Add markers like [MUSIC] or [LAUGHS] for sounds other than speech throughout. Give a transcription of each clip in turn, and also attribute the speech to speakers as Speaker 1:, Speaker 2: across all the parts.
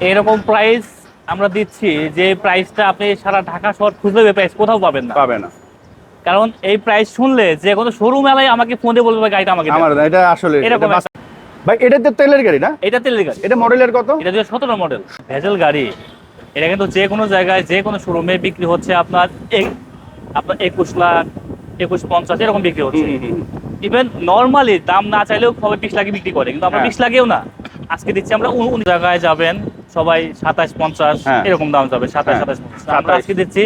Speaker 1: এরকম প্রাইস আমরা দিচ্ছি যে প্রাইসটা আপনি সারা ঢাকা শহর খুঁজলে প্রাইস কোথাও পাবেন না।
Speaker 2: পাবে না।
Speaker 1: কারণ এই প্রাইস শুনলে যে কোনো শোরুম এলাকায় আমাকে ফোন বলবে ভাই, গাড়িটা আমাকে
Speaker 2: আমার এটা আসলে
Speaker 1: এরকম
Speaker 2: ভাই এটা তো তেলের গাড়ি না?
Speaker 1: এটা তেলের গাড়ি।
Speaker 2: এটা মডেলের কত?
Speaker 1: এটা দুই সতেরো মডেল ভেজেল গাড়ি। এটা কিন্তু যে কোনো জায়গায় যে কোনো শোরুমে বিক্রি হচ্ছে আপনার এক- আপনার একুশ লাখ একুশ পঞ্চাশ এরকম বিক্রি হচ্ছে। ইভেন নর্মালি দাম না চাইলেও সবাই বিশ লাখে বিক্রি করে কিন্তু আমরা
Speaker 2: হ্যাঁ।
Speaker 1: বিশ লাখেও না। আজকে দিচ্ছি আমরা উন জায়গায় যাবেন সবাই সাতাশ পঞ্চাশ
Speaker 2: হ্যাঁ।
Speaker 1: এরকম দাম যাবে সাতাশ
Speaker 2: হ্যাঁ।
Speaker 1: সাতাশ পঞ্চাশ। আমরা আজকে দিচ্ছি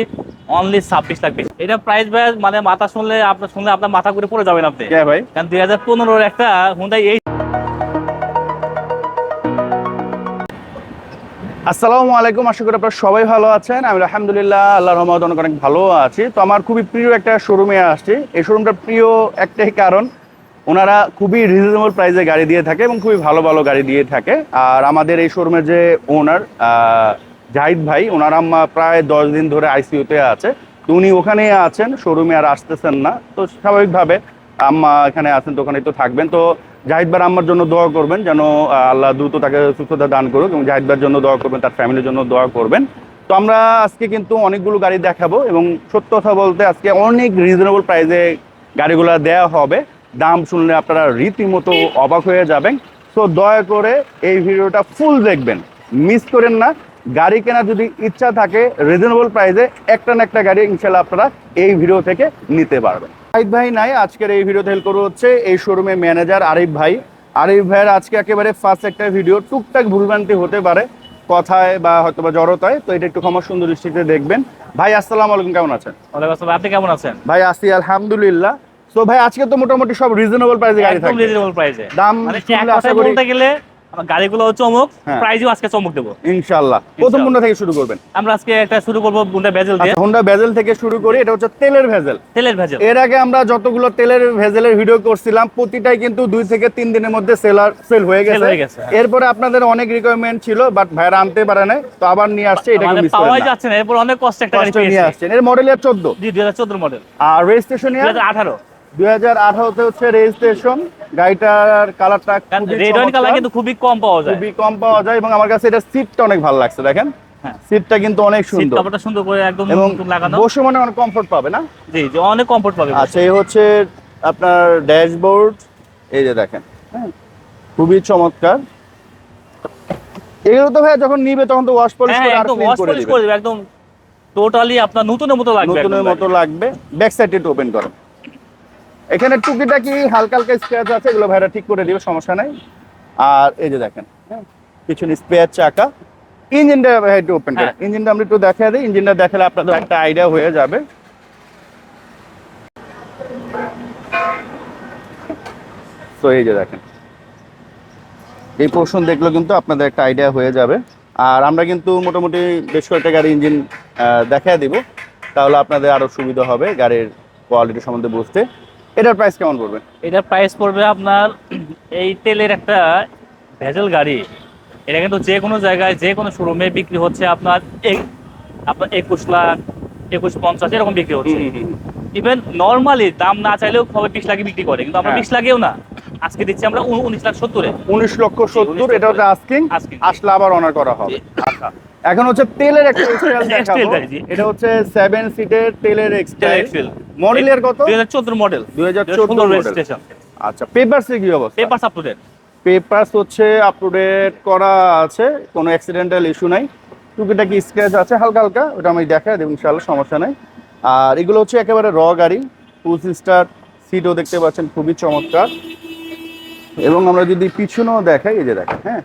Speaker 1: অনলি ছাব্বিশ লাখ এটা প্রাইস ভাই মানে মাথা শুনলে আপনার শুনলে আপনার মাথা পড়ে যাবেন আপনি।
Speaker 2: ভাই?
Speaker 1: কারণ দুই হাজার পনেরোর একটা হুন্ডাই এই
Speaker 2: আসসালামু আলাইকুম আশা করি আপনারা সবাই ভালো আছেন। আমি আলহামদুলিল্লাহ আল্লাহ রহমত অনেক অনেক ভালো আছি। তো আমার খুবই প্রিয় একটা শোরুমে আসছি। এই শোরুমটা প্রিয় একটাই কারণ ওনারা খুবই রিজনেবল প্রাইসে গাড়ি দিয়ে থাকে এবং খুবই ভালো ভালো গাড়ি দিয়ে থাকে। আর আমাদের এই শোরুমের যে ওনার জাহিদ ভাই, ওনার আম্মা প্রায় দশ দিন ধরে আইসিইউতে আছে। তো উনি ওখানেই আছেন শোরুমে আর আসতেছেন না। তো স্বাভাবিকভাবে আম্মা এখানে আছেন, তো ওখানেই তো থাকবেন। তো জাহিদ ভাই আম্মার জন্য দোয়া করবেন যেন আল্লাহ দ্রুত তাকে সুস্থতা দান করুক এবং জাহিদ ভাইয়ের জন্য দোয়া করবেন, তার ফ্যামিলির জন্য দোয়া করবেন। তো আমরা আজকে কিন্তু অনেকগুলো গাড়ি দেখাবো এবং সত্য কথা বলতে আজকে অনেক রিজনেবল প্রাইসে গাড়িগুলো দেওয়া হবে। দাম শুনলে আপনারা রীতিমতো অবাক হয়ে যাবেন। তো দয়া করে এই ভিডিওটা ফুল দেখবেন। মিস করেন না। গাড়ি কেনার যদি ইচ্ছা থাকে রিজনেবল প্রাইসে একটা না একটা গাড়ি ইনশাল্লাহ আপনারা এই ভিডিও থেকে নিতে পারবেন। আরিফ ভাই নাই আজকের এই ভিডিওতে হেল্প করব হচ্ছে এই শোরুমের ম্যানেজার আরিফ ভাই। আরিফ ভাইয়ের আজকে একেবারে ফার্স্ট একটা ভিডিও টুকটাক ভুলভ্রান্তি হতে পারে কথায় বা হয়তো বা জড়তায় তো এটা একটু ক্ষমা সুন্দর দৃষ্টিতে দেখবেন। ভাই আসসালাম আলাইকুম কেমন আছেন?
Speaker 1: আপনি কেমন আছেন?
Speaker 2: ভাই আসি আলহামদুলিল্লাহ। তো ভাই আজকে তো মোটামুটি সব রিজনেবল প্রাইসে গাড়ি থাকবে।
Speaker 1: রিজনেবল প্রাইসে
Speaker 2: দাম
Speaker 1: মানে
Speaker 2: আশা করি
Speaker 1: বলতে গেলে আমার গাড়িগুলো চমক
Speaker 2: হ্যাঁ।
Speaker 1: প্রাইজও আজকে চমক দেবো।
Speaker 2: ইনশাআল্লাহ। প্রথম কোনটা থেকে শুরু করবেন।
Speaker 1: আমরা আজকে একটা শুরু করব বেজেল দিয়ে।
Speaker 2: আচ্ছা হোন্ডা ভেজেল থেকে শুরু করি এটা হচ্ছে তেলের ভেজেল।
Speaker 1: তেলের ভেজেল।
Speaker 2: এর আগে আমরা যতগুলো তেলের ভেজেলের ভিডিও করছিলাম প্রতিটাই কিন্তু দুই থেকে তিন দিনের মধ্যে সেলার সেল হয়ে গেছে।
Speaker 1: হয়ে।
Speaker 2: এরপরে আপনাদের অনেক রিকোয়ারমেন্ট ছিল বাট ভাইরা আনতে পারে নাই তো আবার নিয়ে আসছে এটা মিস না।
Speaker 1: যাচ্ছে না এরপর অনেক কষ্ট একটা গাড়ি
Speaker 2: নিয়ে আসছেন। এর মডেল ইয়ার চোদ্দ।
Speaker 1: জি দুই হাজার চোদ্দ মডেল
Speaker 2: আর রেজিস্ট্রেশন ইয়ার?
Speaker 1: হাজার আঠারো।
Speaker 2: দুই হাজার আঠারোতে হচ্ছে রেজিস্ট্রেশন গাড়িটার কালারটা
Speaker 1: রেড ওয়াইন কালার কিন্তু খুবই কম পাওয়া যায়।
Speaker 2: খুবই কম পাওয়া যায় এবং আমার কাছে এটা সিটটা অনেক ভালো লাগছে দেখেন।
Speaker 1: হ্যাঁ।
Speaker 2: সিটটা কিন্তু অনেক সুন্দর।
Speaker 1: কাপড়টা সুন্দর করে একদম নতুন লাগানো।
Speaker 2: বসে মনে অনেক কমফোর্ট পাবে না?
Speaker 1: জি জি অনেক কমফোর্ট পাবে
Speaker 2: আচ্ছা এই হচ্ছে আপনার ড্যাশবোর্ড এই যে দেখেন হ্যাঁ খুবই চমৎকার। এগুলো তো ভাই যখন নিবে তখন তো ওয়াশ পলিশ
Speaker 1: হ্যাঁ
Speaker 2: করে আর
Speaker 1: একদম
Speaker 2: ক্লিন করে দিবে।
Speaker 1: একদম টোটালি আপনার নতুনের মতো লাগবে
Speaker 2: নতুনের মতো লাগবে। ব্যাক সাইড একটু ওপেন করেন। এখানে টুকিটাকি হালকা হালকা স্ক্র্যাচ আছে এগুলো ভাইরা ঠিক করে দিবে সমস্যা নাই। আর এই যে দেখেন হ্যাঁ, পিছনে স্পেয়ার চাকা ইঞ্জিনটা ভাই একটু ওপেন করেন।
Speaker 1: হ্যাঁ।
Speaker 2: ইঞ্জিনটা আমরা একটু দেখা দিই ইঞ্জিনটা দেখালে আপনাদের একটা আইডিয়া হয়ে যাবে। তো এই যে দেখেন এই পোর্শন দেখলে কিন্তু আপনাদের একটা আইডিয়া হয়ে যাবে। আর আমরা কিন্তু মোটামুটি বেশ কয়েকটা গাড়ি ইঞ্জিন দেখা দিব। তাহলে আপনাদের আরও সুবিধা হবে গাড়ির কোয়ালিটি সম্বন্ধে বুঝতে। এটার প্রাইস কেমন পড়বে?
Speaker 1: এটার প্রাইস পড়বে আপনার এই তেলের একটা ভেজাল গাড়ি। এটা কিন্তু যে কোনো জায়গায় যে কোনো শোরুমে বিক্রি হচ্ছে আপনার আপনার একুশ লাখ একুশ পঞ্চাশ এরকম বিক্রি হচ্ছে। ইভেন নর্মালি দাম না চাইলেও সবাই বিশ লাখে বিক্রি করে কিন্তু আমরা
Speaker 2: হ্যাঁ।
Speaker 1: বিশ লাখেও না। আজকে দিচ্ছি আমরা উনিশ লাখ সত্তরে।
Speaker 2: উনিশ লক্ষ সত্তর এটা হচ্ছে আস্কিং
Speaker 1: Asking।
Speaker 2: আসলে আবার অনার করা হবে। এখন হচ্ছে তেলের একটা [LAUGHS] এক্সটেল দেখাবো। এটা হচ্ছে সেভেন সিটের তেলের এক্সটেল মডেলের কত?
Speaker 1: দুই হাজার চোদ্দ মডেল
Speaker 2: 2014 model।
Speaker 1: রেজিস্ট্রেশন
Speaker 2: আচ্ছা পেপারসে কি অবস্থা?
Speaker 1: Paper up to date
Speaker 2: papers হচ্ছে আপ টু ডেট করা আছে কোনো অ্যাক্সিডেন্টাল ইস্যু নাই। টুকিটাকি স্ক্র্যাচ আছে হালকা হালকা ওটা আমি দেখা দেবো ইনশাল্লাহ সমস্যা নাই। আর এগুলো হচ্ছে একেবারে র গাড়ি টু সিস্টার সিটও দেখতে পাচ্ছেন খুবই চমৎকার। এবং আমরা যদি পিছনেও দেখাই এই যে দেখেন হ্যাঁ?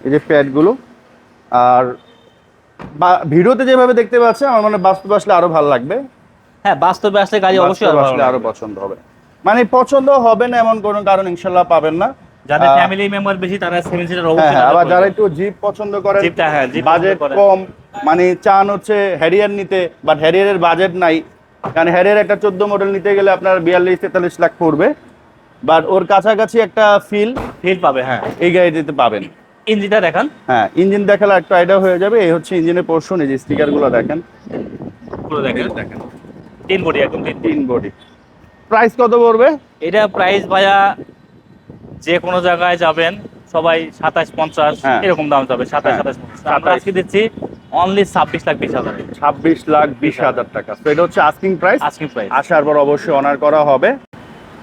Speaker 2: এই যে প্যাডগুলো আর ভিডিওতে যেভাবে দেখতে পাচ্ছেন আমার মনে বাস্তবে আসলে আরও ভালো লাগবে।
Speaker 1: হ্যাঁ বাস্তবে আসলে গাড়ি অবশ্যই
Speaker 2: আসলে
Speaker 1: আরও
Speaker 2: পছন্দ হবে। মানে পছন্দ হবে না এমন কোনো কারণ ইনশাল্লাহ পাবেন না।
Speaker 1: যাদের ফ্যামিলি মেম্বার বেশি তারা সেভেন সিটার
Speaker 2: হ্যাঁ
Speaker 1: অবশ্যই
Speaker 2: হ্যাঁ, আবার যারা একটু জিপ পছন্দ করেন
Speaker 1: জিপটা হ্যাঁ জিপ
Speaker 2: বাজেট কম মানে চান হচ্ছে হ্যারিয়ার নিতে বাট হ্যারিয়ারের বাজেট নাই। কারণ হ্যারিয়ার একটা চোদ্দ মডেল নিতে গেলে আপনার বিয়াল্লিশ তেতাল্লিশ লাখ পড়বে। বাট ওর কাছাকাছি একটা ফিল
Speaker 1: ফিল পাবে হ্যাঁ।
Speaker 2: এই গাড়িটিতে পাবেন।
Speaker 1: ইঞ্জিনটা দেখান।
Speaker 2: হ্যাঁ ইঞ্জিন দেখালে একটু আইডিয়া হয়ে যাবে। এই হচ্ছে ইঞ্জিনের পোর্শন এই যে স্টিকারগুলো দেখেন।
Speaker 1: পুরো দেখেন। দেখেন। তিন বডি একদম তিন
Speaker 2: বডি প্রাইস কত পড়বে?
Speaker 1: এটা প্রাইস ভাইয়া যে কোনো জায়গায় যাবেন সবাই সাতাশ পঞ্চাশ
Speaker 2: হ্যাঁ।
Speaker 1: এরকম দাম যাবে সাতাশ
Speaker 2: হ্যাঁ,
Speaker 1: সাতাশ পঞ্চাশ। আমরা আজকে দিচ্ছি অনলি ছাব্বিশ লাখ বিশ হাজার
Speaker 2: ছাব্বিশ লাখ বিশ হাজার টাকা। তো এটা হচ্ছে আস্কিং প্রাইস
Speaker 1: আজকে প্রাইস
Speaker 2: আসার পর অবশ্যই অনার করা হবে।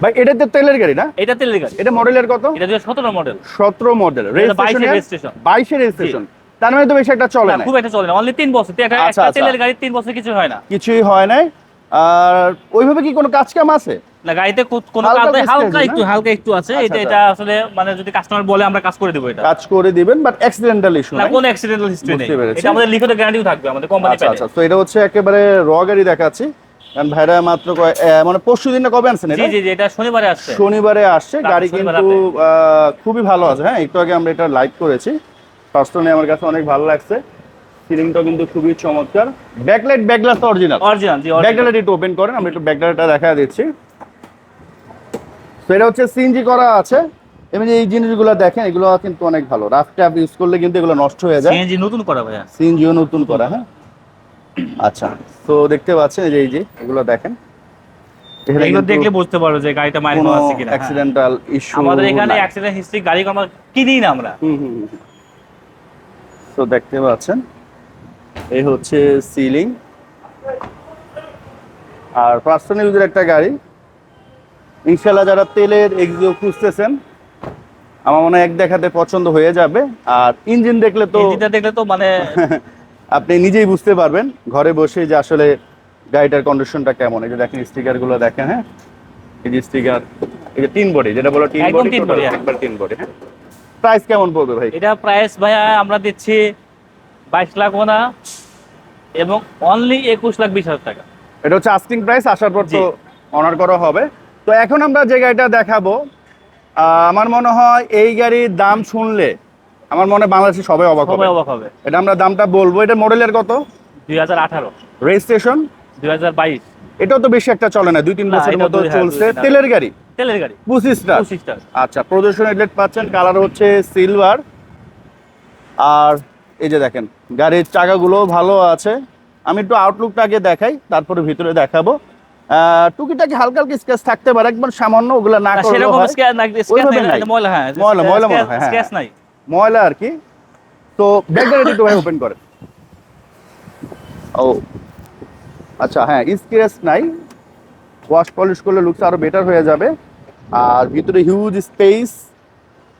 Speaker 2: ভাই এটা তো তেলের গাড়ি না?
Speaker 1: এটা তেলের গাড়ি।
Speaker 2: এটা মডেলের কত?
Speaker 1: এটা দুই সতেরো মডেল
Speaker 2: সতেরো মডেল
Speaker 1: বাইশের রেজিস্ট্রেশন
Speaker 2: বাইশের রেজিস্ট্রেশন তার মানে তো বেশি একটা চলে না
Speaker 1: খুব একটা চলে না। অনলি তিন বছর। একটা
Speaker 2: আচ্ছা,
Speaker 1: একটা
Speaker 2: আচ্ছা।
Speaker 1: তেলের গাড়ি তিন বছর কিছু হয় না।
Speaker 2: কিছুই হয় নাই। আর ওইভাবে কি কোনো কাজ কাম আছে?
Speaker 1: না গাড়িতে কোনো কাজ নেই, হালকা একটু হালকা একটু আছে।
Speaker 2: আচ্ছা,
Speaker 1: এটা। এটা আসলে মানে যদি কাস্টমার বলে আমরা কাজ করে দেবো এটা।
Speaker 2: কাজ করে দিবেন বাট অ্যাক্সিডেন্টাল ইস্যু
Speaker 1: না কোনো অ্যাক্সিডেন্টাল হিস্ট্রি নেই। এটা আমাদের লিখিত গ্যারান্টিও থাকবে আমাদের কোম্পানি
Speaker 2: আচ্ছা আচ্ছা। তো এটা হচ্ছে একেবারে র গাড়ি দেখাচ্ছি। কারণ ভাইরা মাত্র মানে পরশু কবে আনছেন
Speaker 1: জি জি এটা শনিবারে আসছে।
Speaker 2: শনিবারে আসছে গাড়ি কিন্তু খুবই ভালো আছে। হ্যাঁ একটু আগে আমরা এটা লাইভ করেছি। পার্সোনালি আমার কাছে অনেক ভালো লাগছে। সিলিংটাও কিন্তু খুবই চমৎকার। Backlight back glass original
Speaker 1: original জি।
Speaker 2: ব্যাকলাইট একটু ওপেন করেন আমরা একটু ব্যাকলাইটটা দেখা দিচ্ছি। তো এটা হচ্ছে সিএনজি করা আছে। এবং এই জিনিসগুলো দেখেন এগুলো কিন্তু অনেক ভালো। রাফ ট্যাপ ইউজ করলে কিন্তু এগুলো নষ্ট হয়ে যায়।
Speaker 1: সিএনজি নতুন করা ভাইয়া।
Speaker 2: সিএনজিও নতুন করা হ্যাঁ। আচ্ছা। তো দেখতে পাচ্ছেন এই যে এই যে এগুলো দেখেন।
Speaker 1: এগুলো দেখলে বুঝতে পারো যে গাড়িটা মাইল
Speaker 2: কোনো
Speaker 1: আছে কিনা।
Speaker 2: অ্যাক্সিডেন্টাল ইস্যু
Speaker 1: আমাদের এখানে অ্যাক্সিডেন্ট হিস্ট্রি গাড়ি আমরা কিনি না আমরা।
Speaker 2: তো দেখতে পাচ্ছেন এই হচ্ছে সিলিং আর পার্সোনাল ইউজের একটা গাড়ি। ইনশাল্লাহ যারা তেলের এক্সিও খুঁজতেছেন আমার মনে হয় এক দেখাতে পছন্দ হয়ে যাবে। আর ইঞ্জিন দেখলে তো
Speaker 1: ইঞ্জিনটা দেখলে তো মানে [LAUGHS]
Speaker 2: আপনি নিজেই বুঝতে পারবেন ঘরে বসে যে আসলে গাড়িটার কন্ডিশনটা কেমন। এই যে দেখেন স্টিকারগুলো দেখেন হ্যাঁ? এই যে স্টিকার এই যে তিন বডি যেটা বলো তিন বডি
Speaker 1: তিন।
Speaker 2: একবার তিন বডি হ্যাঁ? প্রাইস কেমন পড়বে ভাই?
Speaker 1: এটা প্রাইস ভাইয়া আমরা দিচ্ছি বাইশ লাখ না এবং অনলি একুশ লাখ বিশ হাজার টাকা।
Speaker 2: এটা হচ্ছে আস্কিং প্রাইস আসার পর তো অনার করা হবে। তো এখন আমরা যে গাড়িটা দেখাবো আহ, আমার মনে হয় এই গাড়ির দাম শুনলে আমার মনে বাংলাদেশে সবাই অবাক হবে।
Speaker 1: অবাক হবে।
Speaker 2: এটা আমরা দামটা বলব। এটা মডেলের কত?
Speaker 1: দুই হাজার আঠারো।
Speaker 2: রেজিস্ট্রেশন
Speaker 1: দুই হাজার বাইশ।
Speaker 2: এটাও তো বেশি একটা চলে না দুই তিন বছরের মতো চলছে। তেলের গাড়ি?
Speaker 1: তেলের গাড়ি।
Speaker 2: পঁচিশটা
Speaker 1: পঁচিশটা
Speaker 2: আচ্ছা প্রদর্শন হেডলাইট পাচ্ছেন কালার হচ্ছে সিলভার আর এই যে দেখেন গাড়ির চাকাগুলো ভালো আছে। আমি একটু আউটলুকটা আগে দেখাই তারপরে ভিতরে দেখাবো। আহ, টুকিটাকি হালকা হালকা স্কেচ থাকতে পারে একবার সামান্য ওগুলো না হয়।
Speaker 1: এটা ময়লা
Speaker 2: ময়লা, ময়লা হয়, হ্যাঁ, হ্যাঁ।
Speaker 1: নাই।
Speaker 2: ময়লা আর কি। তো ব্যাকগ্রাউন্ড একটু ভাই ওপেন করে। ও। আচ্ছা হ্যাঁ স্ক্র্যাচ নাই। ওয়াশ পলিশ করলে লুকস আরও বেটার হয়ে যাবে। আর ভিতরে হিউজ স্পেস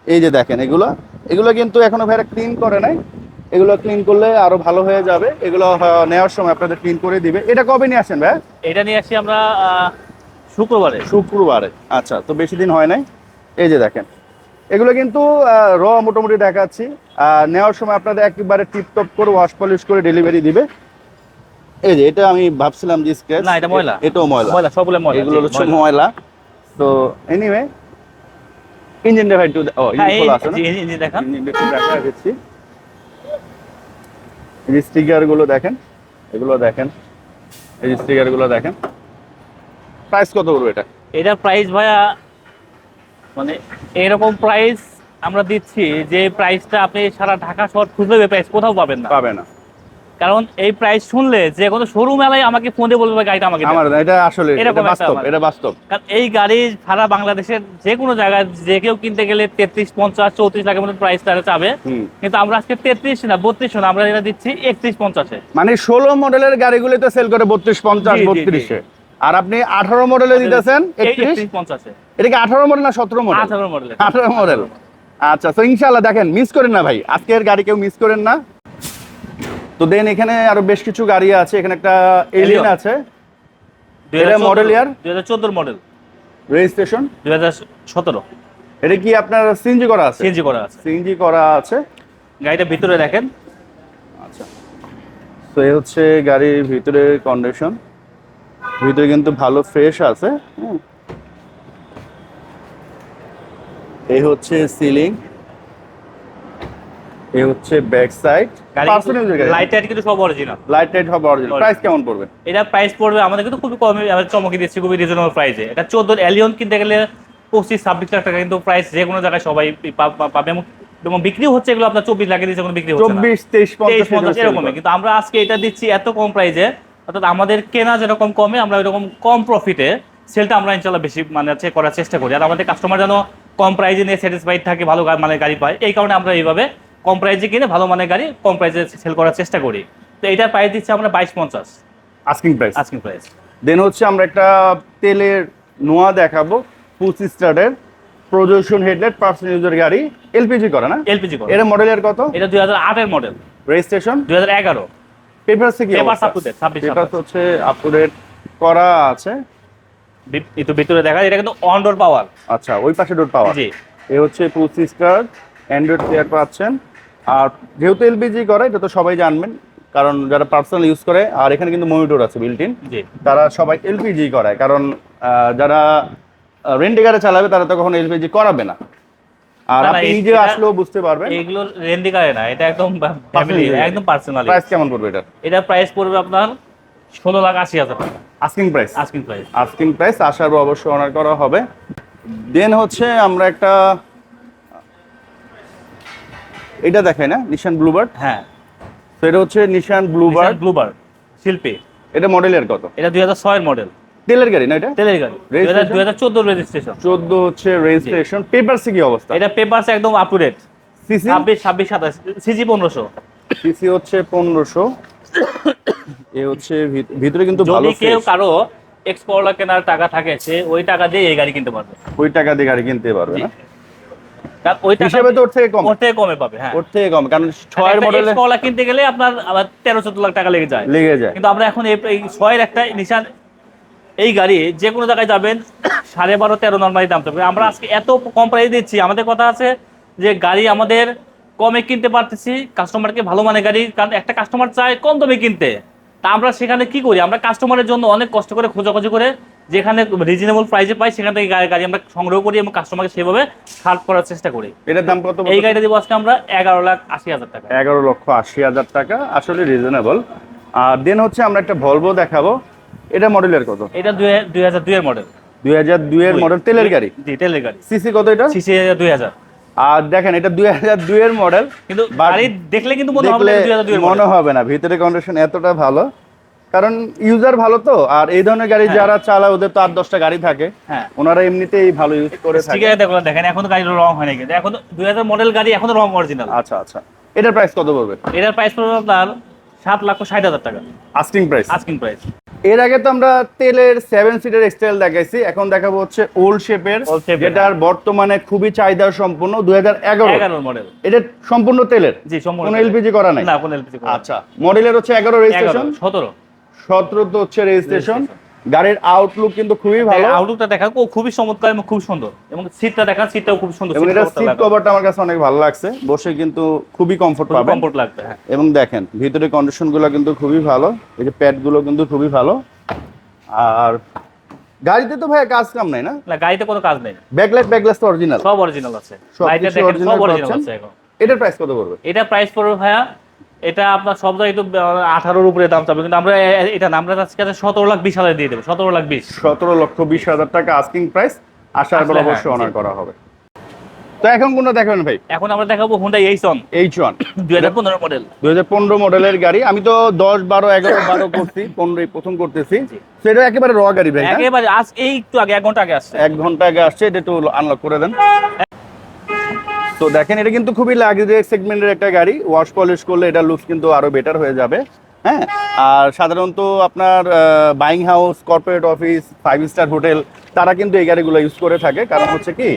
Speaker 2: এই যে দেখেন এগুলো। এগুলো কিন্তু এখনও ভাইরা ক্লিন করে নাই। এগুলো ক্লিন করলে আরও ভালো হয়ে যাবে। এগুলো নেওয়ার সময় আপনাদের ক্লিন করে দিবে। এটা কবে নিয়ে আসেন ভাই?
Speaker 1: এটা নিয়ে আসি আমরা শুক্রবারে।
Speaker 2: শুক্রবারে। আচ্ছা তো বেশি দিন হয় নাই। এই যে দেখেন। এগুলো কিন্তু র মোটামুটি দেখাচ্ছি। নেওয়ার সময় আপনাদের একেবারে টিপটপ করে ওয়াশ পলিশ করে ডেলিভারি দিবে। এই যে এটা আমি ভাবছিলাম যে স্ক্র্যাচ
Speaker 1: না, এটা ময়লা।
Speaker 2: এটাও ময়লা।
Speaker 1: ময়লা সবগুলো ময়লা।
Speaker 2: এগুলো হচ্ছে
Speaker 1: ময়লা।
Speaker 2: তো এনিওয়ে ইঞ্জিনটা ভাই একটু দে- ও
Speaker 1: হ্যাঁ
Speaker 2: ইঞ্জিন খোলা আছে না?
Speaker 1: যে দেখান।
Speaker 2: ইঞ্জিনটা একটু দেখা দিচ্ছি। এই যে স্টিকারগুলো দেখেন এগুলো দেখেন। এই যে স্টিকারগুলো দেখেন। প্রাইস কত পড়বে এটা?
Speaker 1: এটা প্রাইস ভাইয়া মানে এরকম প্রাইস আমরা দিচ্ছি যে প্রাইসটা আপনি সারা ঢাকা শহর খুঁজলে প্রাইস কোথাও পাবেন না।
Speaker 2: পাবে না।
Speaker 1: কারণ এই প্রাইস শুনলে যে কোনো শোরুম এলাই আমাকে ফোন বলবে গাড়িটা আমাকে
Speaker 2: আমার এটা আসলে এটা বাস্তব এটা বাস্তব।
Speaker 1: কারণ এই গাড়ি সারা বাংলাদেশের যে কোনো জায়গায় যে কেউ কিনতে গেলে তেত্রিশ পঞ্চাশ চৌত্রিশ লাখের মতো প্রাইস তারা চাবে। কিন্তু আমরা আজকে তেত্রিশ না বত্রিশ না আমরা এটা দিচ্ছি একত্রিশ পঞ্চাশে।
Speaker 2: মানে ষোলো মডেলের গাড়িগুলো তো সেল করে বত্রিশ পঞ্চাশ। বত্রিশে। আর আপনি আঠারো মডেলে দিতেছেন একত্রিশ?
Speaker 1: পঞ্চাশে।
Speaker 2: এটা কি আঠারো মডেল না সতেরো মডেল
Speaker 1: আঠারো মডেলের
Speaker 2: আঠারো মডেল আচ্ছা তো ইনশাল্লাহ দেখেন মিস করেন না ভাই। আজকের গাড়ি কেউ মিস করেন না। তো দেন এখানে আরও বেশ কিছু গাড়ি আছে এখানে একটা এলিয়ন আছে। এটা?
Speaker 1: দুই হাজার চোদ্দোর মডেল
Speaker 2: রেজিস্ট্রেশন
Speaker 1: দুই হাজার সতেরো।
Speaker 2: এটা কি আপনার সিএনজি করা আছে?
Speaker 1: সিএনজি করা আছে।
Speaker 2: সিএনজি করা আছে।
Speaker 1: গাড়িটা ভিতরে দেখেন।
Speaker 2: আচ্ছা। তো এই হচ্ছে গাড়ির ভিতরে কন্ডিশন ভিতরে কিন্তু ভালো ফ্রেশ আছে হুম। এই হচ্ছে সিলিং এই হচ্ছে back side personal
Speaker 1: light tight কিন্তু সব অরিজিনাল
Speaker 2: লাইট টাইট হবে অরিজিনাল প্রাইস কেমন পড়বে?
Speaker 1: এটা প্রাইস পড়বে আমাদের কিন্তু খুবই কমে আমরা চমকে দিচ্ছি খুবই রিজনেবল প্রাইসে এটা চোদ্দ এলিয়ন কিনতে গেলে পঁচিশ ছাব্বিশ লাখ টাকা কিন্তু প্রাইস যে কোনো জায়গায় সবাই পাবে। এবং বিক্রি হচ্ছে এগুলো আপনার চব্বিশ লাখে দিচ্ছে কোনো বিক্রি হচ্ছে
Speaker 2: চব্বিশ তেইশ পঞ্চাশ
Speaker 1: এরকমই। কিন্তু আমরা আজকে এটা দিচ্ছি এত কম প্রাইসে অর্থাৎ আমাদের কেনা যেরকম কমে আমরা এরকম কম প্রফিটে সেলটা আমরা ইনশাল্লাহ বেশি মানে হচ্ছে করার চেষ্টা করি। আর আমাদের কাস্টমার যেন কম প্রাইজে নিয়ে স্যাটিসফাইড থাকে ভালো মানের গাড়ি পায়। এই কারণে আমরা এইভাবে কম প্রাইজে কিনে ভালো মানের গাড়ি কম প্রাইজে সেল করার চেষ্টা করি। তো এটার প্রাইস দিচ্ছি আমরা বাইশ পঞ্চাশ।
Speaker 2: আস্কিং প্রাইস
Speaker 1: আস্কিং প্রাইস
Speaker 2: দেন হচ্ছে আমরা একটা তেলের নোয়া দেখাবো পুস স্টার্টের প্রজেকশন হেডলাইট পার্সোনাল ইউজার গাড়ি এলপিজি করে না?
Speaker 1: এলপিজি করে।
Speaker 2: এর মডেলের কত?
Speaker 1: এটা দুই হাজার আটের মডেল
Speaker 2: রেজিস্ট্রেশন
Speaker 1: দুই হাজার এগারো।
Speaker 2: পেপারস কি
Speaker 1: date, 26
Speaker 2: পেপারস হচ্ছে আপ টু করা আছে।
Speaker 1: একটু ভিতরে দেখা যায়, এটা কিন্তু অন ডোর পাওয়ার
Speaker 2: আচ্ছা ওই পাশে ডোর পাওয়ার
Speaker 1: জি।
Speaker 2: এ হচ্ছে পুস স্টার অ্যান্ড্রয়েড প্লেয়ার পাচ্ছেন। আর যেহেতু এলপিজি করে এটা তো সবাই জানবেন কারণ যারা পার্সোনাল ইউজ করে আর এখানে কিন্তু মনিটর আছে বিল্ট ইন
Speaker 1: জি।
Speaker 2: তারা সবাই এলপিজি করায় কারণ যারা রেন্টে গাড়ি চালাবে তারা তো কখনো এলপিজি করাবে না। আর আপনি নিজে আসলেও বুঝতে পারবেন।
Speaker 1: এগুলো রেন্ডি কারে না এটা একদম ফ্যামিলি একদম পার্সোনাল
Speaker 2: প্রাইস কেমন পড়বে এটা?
Speaker 1: এটা প্রাইস পড়বে আপনার ষোলো লাখ আশি হাজার টাকা।
Speaker 2: Asking price
Speaker 1: asking price
Speaker 2: asking price আসার অবশ্যই অনার করা হবে। দেন হচ্ছে আমরা একটা এটা দেখাই না নিশান ব্লুবার্ড
Speaker 1: হ্যাঁ।
Speaker 2: তো এটা হচ্ছে নিশান ব্লুবার্ড
Speaker 1: ব্লুবার শিল্পী।
Speaker 2: এটা মডেলের কত?
Speaker 1: এটা দুই হাজার ছয়ের মডেল
Speaker 2: তেলের গাড়ি না এটা?
Speaker 1: তেলের গাড়ি? দুই হাজার চোদ্দ রেজিস্ট্রেশন
Speaker 2: চোদ্দ হচ্ছে রেজিস্ট্রেশন পেপার কি অবস্থা?
Speaker 1: এটা পেপারস একদম আপ টু ডেট
Speaker 2: সিসি
Speaker 1: ছাব্বিশ ছাব্বিশ সাতাশ সিজি পনেরোশো।
Speaker 2: সিসি হচ্ছে পনেরোশো। [COUGHS] এ হচ্ছে ভিতরে কিন্তু ভালো
Speaker 1: যদি কেউ কারও এক্সপোর্টার কেনার টাকা থাকে সে ওই টাকা দিয়ে এই গাড়ি কিনতে পারবে।
Speaker 2: ওই টাকা দিয়ে গাড়ি কিনতে পারবে না?
Speaker 1: ওই টাকা
Speaker 2: হিসেবে তো ওর থেকে কম।
Speaker 1: ওর থেকে কমে পাবে হ্যাঁ।
Speaker 2: ওর থেকে কম কারণ ছয়ের মডেলে
Speaker 1: কিনতে গেলে আপনার আবার তেরো চোদ্দ লাখ টাকা লেগে যায়।
Speaker 2: লেগে যায়।
Speaker 1: কিন্তু আমরা এখন এই ছয়ের একটা নিশান এই গাড়ি যে কোনো জায়গায় যাবেন সাড়ে বারো তেরো নর্মালি দাম থাকবে আমরা আজকে এত কম প্রাইস দিচ্ছি আমাদের কথা আছে যে গাড়ি আমাদের কমে কিনতে পারতেছি কাস্টমারকে ভালো মানে গাড়ি কারণ একটা কাস্টমার চায় কম দামে কিনতে। তা আমরা সেখানে কি করি? আমরা কাস্টমারের জন্য অনেক কষ্ট করে খোঁজাখুঁজি করে যেখানে রিজনেবল প্রাইসে পাই সেখান থেকে গাড়ি আমরা সংগ্রহ করি এবং কাস্টমারকে সেভাবে ছাড় করার চেষ্টা করি।
Speaker 2: এটার দাম কত
Speaker 1: এই গাড়িটা দিব আজকে আমরা এগারো লাখ আশি হাজার টাকা।
Speaker 2: এগারো লক্ষ আশি হাজার টাকা আসলে রিজনেবল আর দেন হচ্ছে আমরা একটা ভলভো দেখাবো। এটা মডেলের কত?
Speaker 1: এটা দুই দুই হাজার দুইয়ের মডেল
Speaker 2: দুই হাজার দুইয়ের মডেল তেলের গাড়ি?
Speaker 1: জি তেলের গাড়ি।
Speaker 2: সিসি কত এটা?
Speaker 1: সিসি দুই হাজার।
Speaker 2: আর দেখেন এটা দুই হাজার দুইয়ের মডেল
Speaker 1: কিন্তু দেখলে কিন্তু মনে হবে দুই
Speaker 2: না ভিতরে কন্ডিশন এতটা ভালো। কারণ ইউজার ভালো তো আর এই ধরনের গাড়ি
Speaker 1: হ্যাঁ।
Speaker 2: যারা চালায় ওদের তো আট দশটা গাড়ি থাকে।
Speaker 1: হ্যাঁ।
Speaker 2: ওনারা এমনিতেই ভালো ইউজ করে থাকে।
Speaker 1: আছে দেখুন দেখেন এখনও গাড়ির রং হয় কিন্তু। এখন দুই হাজার মডেল গাড়ি এখনও রং অরিজিনাল
Speaker 2: আচ্ছা আচ্ছা। এটার প্রাইস কত পড়বে?
Speaker 1: এটার প্রাইস পড়বে আপনার সাত লক্ষ ষাট হাজার টাকা।
Speaker 2: আস্কিং প্রাইস
Speaker 1: আস্কিং প্রাইস
Speaker 2: এর আগে তো আমরা তেলের সেভেন সিটার এক্সটাইল দেখাইছি এখন দেখাবো হচ্ছে ওল্ড শেপের যেটার বর্তমানে খুবই চাহিদা সম্পূর্ণ দুই হাজার এগারো।
Speaker 1: মডেল
Speaker 2: এটা সম্পূর্ণ তেলের?
Speaker 1: জি সম্পূর্ণ
Speaker 2: কোনো এলপিজি করা নাই?
Speaker 1: না কোনো এলপিজি
Speaker 2: আচ্ছা মডেলের হচ্ছে এগারো রেজিস্ট্রেশন
Speaker 1: সতেরো।
Speaker 2: সতেরো তো হচ্ছে রেজিস্ট্রেশন গাড়ির আউটলুক কিন্তু খুবই ভালো।
Speaker 1: আউটলুকটা দেখা খুবই চমৎকার এবং খুব সুন্দর। এবং সিটটা দেখা সিটটাও খুব সুন্দর
Speaker 2: এবং এটা সিট কভারটা আমার কাছে অনেক ভালো লাগছে। বসে কিন্তু খুবই কমফোর্ট পাবেন।
Speaker 1: কমফোর্ট লাগবে হ্যাঁ।
Speaker 2: এবং দেখেন ভিতরে কন্ডিশনগুলো কিন্তু খুবই ভালো। এই যে প্যাডগুলো কিন্তু খুবই ভালো। আর গাড়িতে তো ভাই কাজ কাম নাই না?
Speaker 1: না গাড়িতে কোনো কাজ নেই।
Speaker 2: ব্যাকলাইট ব্যাকলাস তো অরিজিনাল
Speaker 1: সব অরিজিনাল আছে। লাইটটা দেখেন সব অরিজিনাল আছে এখন।
Speaker 2: এটার প্রাইস কত পড়বে?
Speaker 1: এটা প্রাইস পড়বে ভাইয়া এটা আপনার সব জায়গায় তো আঠারোর উপরে দাম চাবে কিন্তু আমরা এটা আমরা আজকে সতেরো লাখ বিশ হাজার দিয়ে দেবো সতেরো লাখ বিশ।
Speaker 2: সতেরো লক্ষ বিশ হাজার টাকা আস্কিং প্রাইস আসার পর
Speaker 1: হ্যাঁ,
Speaker 2: অবশ্যই। অনার করা হবে। তো এখন কোনটা দেখবেন ভাই?
Speaker 1: এখন আমরা দেখাবো হুন্ডা এইসন
Speaker 2: এইচ ওয়ান
Speaker 1: দুই হাজার পনেরো মডেল
Speaker 2: দুই হাজার পনেরো মডেলের গাড়ি। আমি তো দশ বারো এগারো [COUGHS] বারো করছি পনেরোই প্রথম করতেছি। সেটা একেবারে র গাড়ি ভাই
Speaker 1: একেবারে আজ এই একটু আগে এক ঘণ্টা আগে আসছে।
Speaker 2: এক ঘণ্টা আগে আসছে এটা একটু আনলক করে দেন। তো দেখেন এটা কিন্তু খুবই লাক্সারিয়াস সেগমেন্টের একটা গাড়ি। ওয়াশ পলিশ করলে এটা লুকস কিন্তু আরও বেটার হয়ে যাবে হ্যাঁ? আর সাধারণত আপনার buying house corporate office five star hotel তারা কিন্তু এই গাড়িগুলো ইউজ করে থাকে। কারণ হচ্ছে কি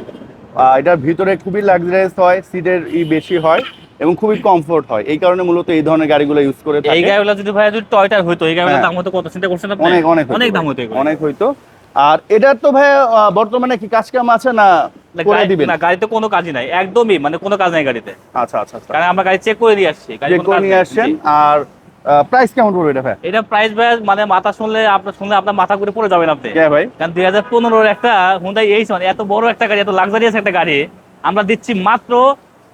Speaker 2: এটার ভিতরে খুবই লাক্সারিয়াস হয় সিটের ই বেশি হয় এবং খুবই কমফোর্ট হয়। এই কারণে মূলত এই ধরনের গাড়িগুলো ইউজ করে থাকে।
Speaker 1: এই গাড়িগুলো যদি ভাই যদি টয়টার হইতো এই গাড়িগুলোর
Speaker 2: হ্যাঁ।
Speaker 1: দাম হতো কত চিন্তা করছেন আপনি?
Speaker 2: অনেক অনেক
Speaker 1: অনেক দাম হতো
Speaker 2: অনেক হইতো। আর এটার তো ভাই বর্তমানে কি কাজ কাম আছে না করে দিবেন?
Speaker 1: না গাড়িতে কোনো কাজই নাই একদমই মানে কোনো কাজ নাই গাড়িতে।
Speaker 2: আচ্ছা আচ্ছা আচ্ছা।
Speaker 1: কারণ আমরা গাড়ি চেক করে দিয়ে আসছি গাড়ি
Speaker 2: যে করে নিয়ে। আসছেন আর প্রাইস কেমন পড়বে এটা ভাই?
Speaker 1: এটা প্রাইস ভাই মানে মাথা শুনলে আপনার শুনলে আপনার মাথা ঘুরে পড়ে যাবেন আপনি।
Speaker 2: কে ভাই?
Speaker 1: কারণ দুই হাজার পনেরোর একটা হুন্ডাই এইসন এত বড় একটা গাড়ি এত লাক্সারিয়াস একটা গাড়ি আমরা দিচ্ছি মাত্র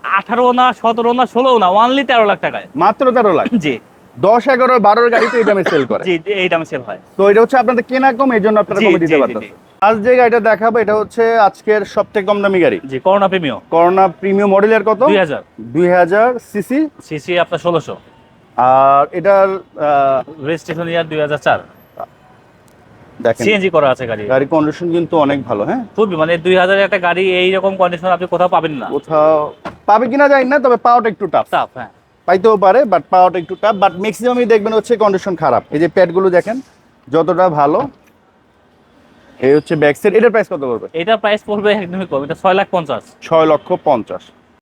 Speaker 1: আঠারো না সতেরো না ষোলো না ওয়ানলি তেরো লাখ টাকায়।
Speaker 2: মাত্র তেরো লাখ?
Speaker 1: জি।
Speaker 2: দশ এগারো বারোর গাড়ি তো এই দামে সেল করে।
Speaker 1: জি এই দামে সেল হয়।
Speaker 2: তো এটা হচ্ছে আপনাদের কেনা কম এই জন্য আপনারা কমে দিতে পারতেন আজ যে গাড়িটা দেখাবো এটা হচ্ছে আজকের সবথেকে কম দামি গাড়ি।
Speaker 1: জি করোনা প্রিমিও
Speaker 2: করোনা প্রিমিয়াম মডেলের কত?
Speaker 1: দুই হাজার।
Speaker 2: দুই হাজার সিসি
Speaker 1: সিসি আপনার ষোলোশো।
Speaker 2: আর এটার
Speaker 1: রেজিস্ট্রেশন ইয়ার দুই হাজার চার।
Speaker 2: দেখেন।
Speaker 1: সিএনজি করা আছে গাড়ি।
Speaker 2: গাড়ি কন্ডিশন কিন্তু অনেক ভালো হ্যাঁ?
Speaker 1: খুবই মানে দুই হাজারের একটা গাড়ি এইরকম কন্ডিশন আপনি কোথাও পাবেন না।
Speaker 2: কোথাও পাবে কিনা জানি না তবে পাওয়াটা একটু টাফ
Speaker 1: চাপ হ্যাঁ।
Speaker 2: পাইতেও পারে বাট পাওয়াটা একটু টাফ বাট ম্যাক্সিমামই দেখবেন হচ্ছে কন্ডিশন খারাপ। এই যে প্যাডগুলো দেখেন যতটা ভালো এই হচ্ছে ব্যাক সাইড এটার প্রাইস কত পড়বে?
Speaker 1: এটার প্রাইস পড়বে একদমই কম এটা ছয় লাখ পঞ্চাশ।
Speaker 2: ছয় লক্ষ পঞ্চাশ।